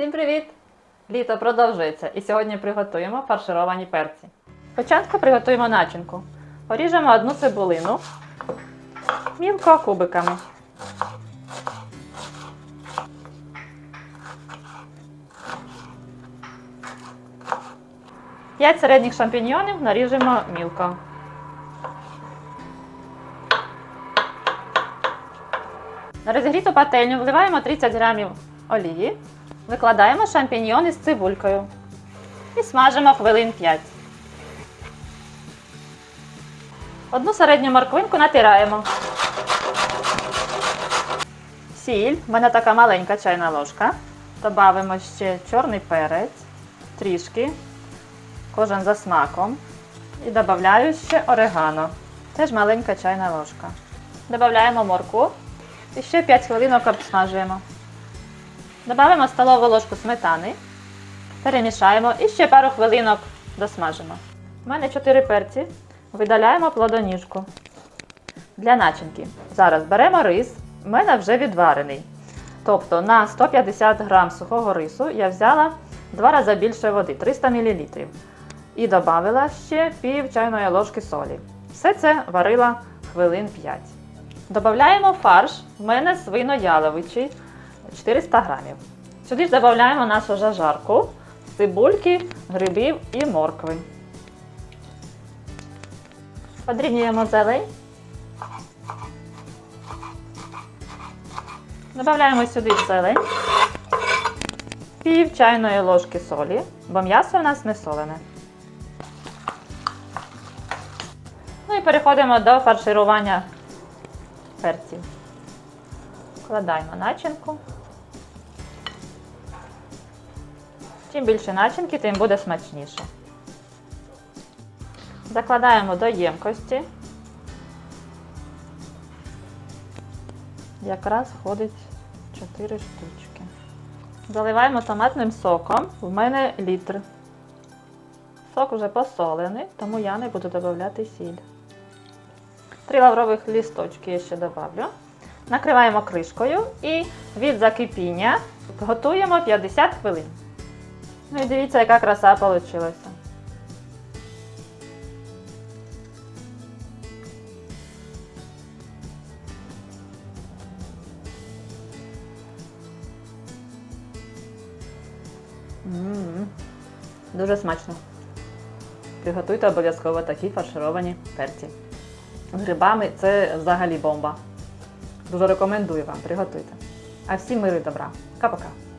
Всім привіт! Літо продовжується і сьогодні приготуємо фаршировані перці. Спочатку приготуємо начинку. Поріжемо одну цибулину мілко кубиками. П'ять середніх шампіньйонів наріжемо мілко. На розігріту пательню вливаємо 30 грамів олії, викладаємо шампіньйони з цибулькою і смажимо хвилин 5. Одну середню морквинку натираємо. Сіль, в мене така маленька чайна ложка. Добавимо ще чорний перець, трішки, кожен за смаком. І додаю ще орегано. Теж маленька чайна ложка. Додаємо морку і ще 5 хвилинок обсмажуємо. Додаємо столову ложку сметани, перемішаємо і ще пару хвилинок досмажимо. У мене 4 перці. Видаляємо плодоніжку для начинки. Зараз беремо рис, у мене вже відварений. Тобто на 150 г сухого рису я взяла 2 рази більше води 300 мл. І додала ще пів чайної ложки солі. Все це варила хвилин 5. Додаємо фарш, в мене свино-яловичий 400 грамів. Сюди ж додаємо нашу жажарку, цибульки, грибів і моркви. Подрібнюємо зелень. Додаємо сюди зелень, пів чайної ложки солі, бо м'ясо в нас не солене. Ну і переходимо до фарширування перців. Вкладаємо начинку. Чим більше начинки, тим буде смачніше. Закладаємо до ємкості. Якраз входить 4 штучки. Заливаємо томатним соком. В мене літр. Сок вже посолений, тому я не буду додавати сіль. Три лаврових лісточки я ще додавлю. Накриваємо кришкою і від закипіння готуємо 50 хвилин. Ну і дивіться, яка краса вийшла. Дуже смачно. Приготуйте обов'язково такі фаршировані перці. З грибами це взагалі бомба. Дуже рекомендую вам, приготуйте. А всім миру і добра. Пока-пока.